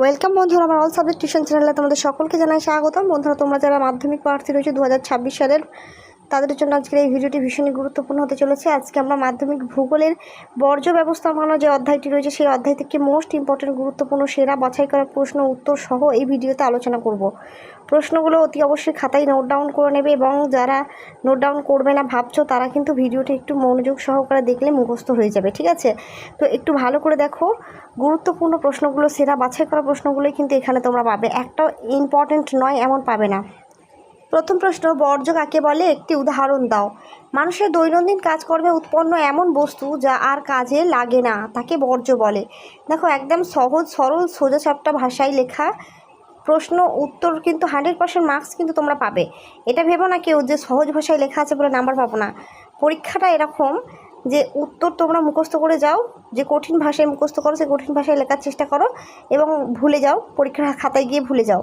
Welcome বন্ধুরা, আমার all subject tuition চ্যানেলে তোমাদের সকলকে জানাই স্বাগতম। বন্ধুরা, তোমরা যারা মাধ্যমিক প্রার্থী রয়েছে দু হাজার ছাব্বিশ সালের তাদের জন্য আজকের এই ভিডিওটি ভীষণই গুরুত্বপূর্ণ হতে চলেছে। আজকে আমরা মাধ্যমিক ভূগোলের বর্জ্য ব্যবস্থাপনা যে অধ্যায়টি রয়েছে, সেই অধ্যায় থেকে মোস্ট ইম্পর্টেন্ট গুরুত্বপূর্ণ সেরা বাছাই করা প্রশ্ন উত্তর সহ এই ভিডিওতে আলোচনা করব। প্রশ্নগুলো অতি অবশ্যই খাতায় নোট ডাউন করে নেবে এবং যারা নোট ডাউন করবে না ভাবছ, তারা কিন্তু ভিডিওটি একটু মনোযোগ সহকারে দেখলে মুখস্থ হয়ে যাবে, ঠিক আছে? তো একটু ভালো করে দেখো, গুরুত্বপূর্ণ প্রশ্নগুলো, সেরা বাছাই করা প্রশ্নগুলোই কিন্তু এখানে তোমরা পাবে। একটাও ইম্পর্টেন্ট নয়, এমন পাবে না। প্রথম প্রশ্ন, বর্জ্য কাকে বলে? একটি উদাহরণ দাও। মানুষের দৈনন্দিন কাজকর্মে উৎপন্ন এমন বস্তু যা আর কাজে লাগে না, তাকে বর্জ্য বলে। দেখো, একদম সহজ, সরল সোজাসাপটা ভাষায় লেখা প্রশ্ন, উত্তর কিন্তু হান্ড্রেড পার্সেন্ট মার্কস কিন্তু তোমরা পাবে। এটা ভেবো না কেউ যে সহজ ভাষায় লেখা আছে বলে নাম্বার পাবো না। পরীক্ষাটা এরকম যে উত্তর তোমরা মুখস্থ করে যাও, যে কঠিন ভাষায় মুখস্থ করো সেই কঠিন ভাষায় লেখার চেষ্টা করো এবং ভুলে যাও, পরীক্ষার খাতায় গিয়ে ভুলে যাও।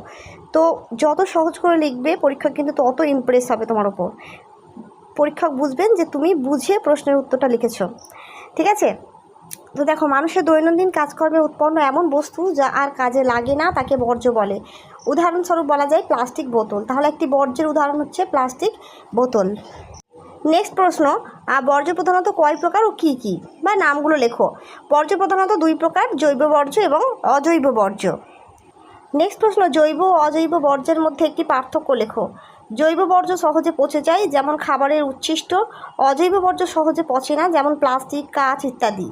তো যত সহজ করে লিখবে পরীক্ষা কিন্তু তত ইমপ্রেস হবে তোমার ওপর। পরীক্ষক বুঝবেন যে তুমি বুঝে প্রশ্নের উত্তরটা লিখেছ। ঠিক আছে? তো দেখো, মানুষের দৈনন্দিন কাজকর্মে উৎপন্ন এমন বস্তু যা আর কাজে লাগে না, তাকে বর্জ্য বলে। উদাহরণস্বরূপ বলা যায় প্লাস্টিক বোতল। তাহলে একটি বর্জ্যের উদাহরণ হচ্ছে প্লাস্টিক বোতল। নেক্সট প্রশ্ন বর্জ্য প্রধানত কয় প্রকার ও কি কি? বা নামগুলো লেখো। বর্জ্য প্রধানত দুই প্রকার, জৈব বর্জ্য এবং অজৈব বর্জ্য। নেক্সট প্রশ্ন, জৈব ও অজৈব বর্জ্যের মধ্যে একটি পার্থক্য লেখো। জৈব বর্জ্য সহজে পচে যায়, যেমন খাবারের উচ্ছিষ্ট। অজৈব বর্জ্য সহজে পচে না, যেমন প্লাস্টিক, কাঁচ ইত্যাদি।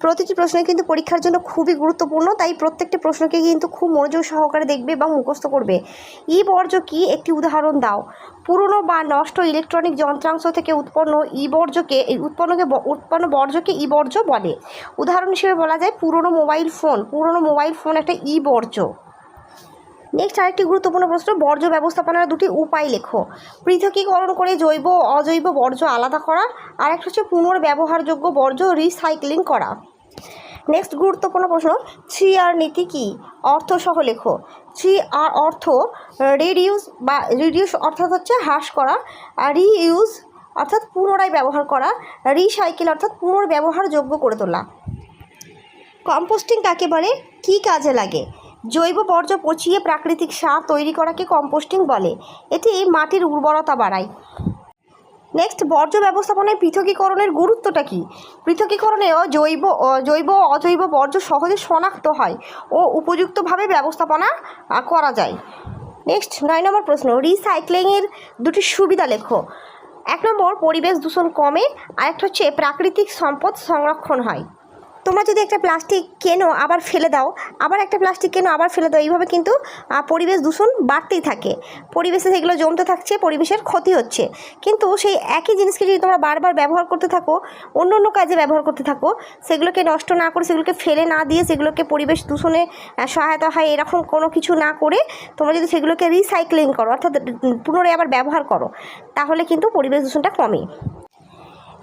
প্রতিটি প্রশ্ন কিন্তু পরীক্ষার জন্য খুবই গুরুত্বপূর্ণ, তাই প্রত্যেকটি প্রশ্নকে কিন্তু খুব মনোযোগ সহকারে দেখবে বা মুখস্থ করবে। ই বর্জ্য কি? একটি উদাহরণ দাও। পুরনো বা নষ্ট ইলেকট্রনিক যন্ত্রাংশ থেকে উৎপন্ন ই বর্জ্যকে উৎপন্নকে উৎপন্ন বর্জ্যকে ই বর্জ্য বলে। উদাহরণ হিসেবে বলা যায় পুরনো মোবাইল ফোন। পুরনো মোবাইল ফোন একটা ই বর্জ্য। নেক্সট আরেকটি গুরুত্বপূর্ণ প্রশ্ন, বর্জ্য ব্যবস্থাপনার দুটি উপায় লেখো। পৃথকীকরণ করে জৈব, অজৈব বর্জ্য আলাদা করা, আর একটা হচ্ছে পুনর্ব্যবহারযোগ্য বর্জ্য রিসাইক্লিং করা। নেক্সট গুরুত্বপূর্ণ প্রশ্ন থ্রি আর নীতি কি? অর্থ সহ লেখো। থ্রি আর অর্থ রিডিউস বা রিডিউস অর্থাৎ হচ্ছে হ্রাস করা, আর রিইউজ অর্থাৎ পুনরায় ব্যবহার করা রিসাইকেল অর্থাৎ পুনর্ব্যবহারযোগ্য করে তোলা। কম্পোস্টিং কাকে বলে? কী কাজে লাগে? জৈব বর্জ্য পচিয়ে প্রাকৃতিক সার তৈরি করাকে কম্পোস্টিং বলে। এটি মাটির উর্বরতা বাড়ায়। নেক্সট বর্জ্য ব্যবস্থাপনায় পৃথকীকরণের গুরুত্বটা কী? পৃথকীকরণেও জৈব জৈব, অজৈব বর্জ্য সহজে শনাক্ত হয় ও উপযুক্তভাবে ব্যবস্থাপনা করা যায়। নেক্সট নয় নম্বর প্রশ্ন রিসাইক্লিংয়ের দুটি সুবিধা লেখো। এক নম্বর, পরিবেশ দূষণ কমে আর একটা হচ্ছে প্রাকৃতিক সম্পদ সংরক্ষণ হয়। তোমরা যদি একটা প্লাস্টিক কেনো, আবার ফেলে দাও, আবার একটা প্লাস্টিক কেনো, আবার ফেলে দাও, এইভাবে কিন্তু পরিবেশ দূষণ বাড়তেই থাকে। পরিবেশে সেগুলো জমতে থাকছে, পরিবেশের ক্ষতি হচ্ছে। কিন্তু সেই একই জিনিসকে যদি তোমরা বারবার ব্যবহার করতে থাকো, অন্য অন্য কাজে ব্যবহার করতে থাকো, সেগুলোকে নষ্ট না করে, সেগুলোকে ফেলে না দিয়ে, সেগুলোকে পরিবেশ দূষণে সহায়তা হয়, এরকম কোনো কিছু না করে, তোমরা যদি সেগুলোকে রিসাইক্লিং করো, অর্থাৎ পুনরায় আবার ব্যবহার করো, তাহলে কিন্তু পরিবেশ দূষণটা কমে।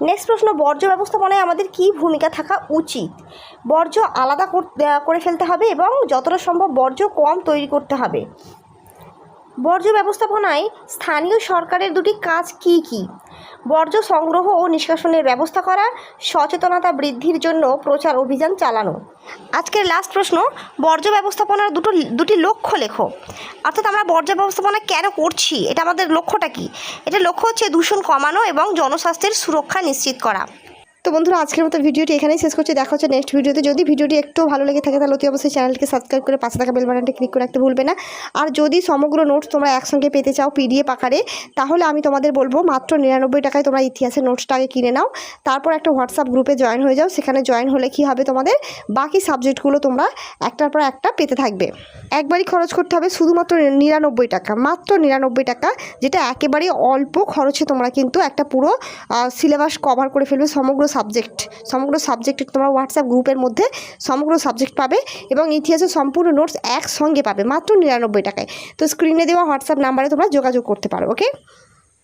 নেক্সট প্রশ্ন, বর্জ্য ব্যবস্থাপনায় আমাদের কি ভূমিকা থাকা উচিত? বর্জ্য আলাদা কর- ফেলতে হবে এবং যতটা সম্ভব বর্জ্য কম তৈরি করতে হবে। বর্জ্য ব্যবস্থাপনায় স্থানীয় সরকারের দুটি কাজ কি কি? বর্জ্য সংগ্রহ ও নিষ্কাশনের ব্যবস্থা করা সচেতনতা বৃদ্ধির জন্য প্রচার অভিযান চালানো। আজকের লাস্ট প্রশ্ন, বর্জ্য ব্যবস্থাপনার দুটো, দুটি লক্ষ্য লেখো। অর্থাৎ আমরা বর্জ্য ব্যবস্থাপনা কেন করছি? এটা আমাদের লক্ষ্যটা কি? এটা লক্ষ্য হচ্ছে দূষণ কমানো এবং জনস্বাস্থ্যের সুরক্ষা নিশ্চিত করা। তো বন্ধুরা, আজকের মতো ভিডিওটি এখানেই শেষ করছি। দেখা হচ্ছে নেক্সট ভিডিওতে। যদি ভিডিওটি একটু ভালো লেগে থাকে, তাহলে অতি অবশ্যই চ্যানেলকে সাবস্ক্রাইব করে পাশে থাকা বেল ক্লিক করে রাখতে ভুলবে না। আর যদি সমগ্র নোটস তোমরা একসঙ্গে পেতে চাও পিডিএফ আকারে, তাহলে আমি তোমাদের বলব, মাত্র নিরানব্বই টাকায় তোমরা ইতিহাসের নোটসটা আগে কিনে নাও। তারপর একটা হোয়াটসঅ্যাপ গ্রুপে জয়েন হয়ে যাও। সেখানে জয়েন হলে কি হবে তোমাদের? বাকি সাবজেক্টগুলো তোমরা একটার পর একটা পেতে থাকবে। একবারই খরচ করতে হবে শুধুমাত্র নিরানব্বই টাকা। মাত্র নিরানব্বই টাকা, যেটা একেবারেই অল্প খরচে তোমরা কিন্তু একটা পুরো সিলেবাস কভার করে ফেলবে সমগ্র সাবজেক্ট সমগ্র সাবজেক্ট তোমরা হোয়াটসঅ্যাপ গ্রুপের মধ্যে সমগ্র সাবজেক্ট পাবে এবং ইতিহাসের সম্পূর্ণ নোটস একসঙ্গে পাবে, মাত্র নিরানব্বই টাকায়। তো স্ক্রিনে দেওয়া হোয়াটসঅ্যাপ নাম্বারে তোমরা যোগাযোগ করতে পারো ওকে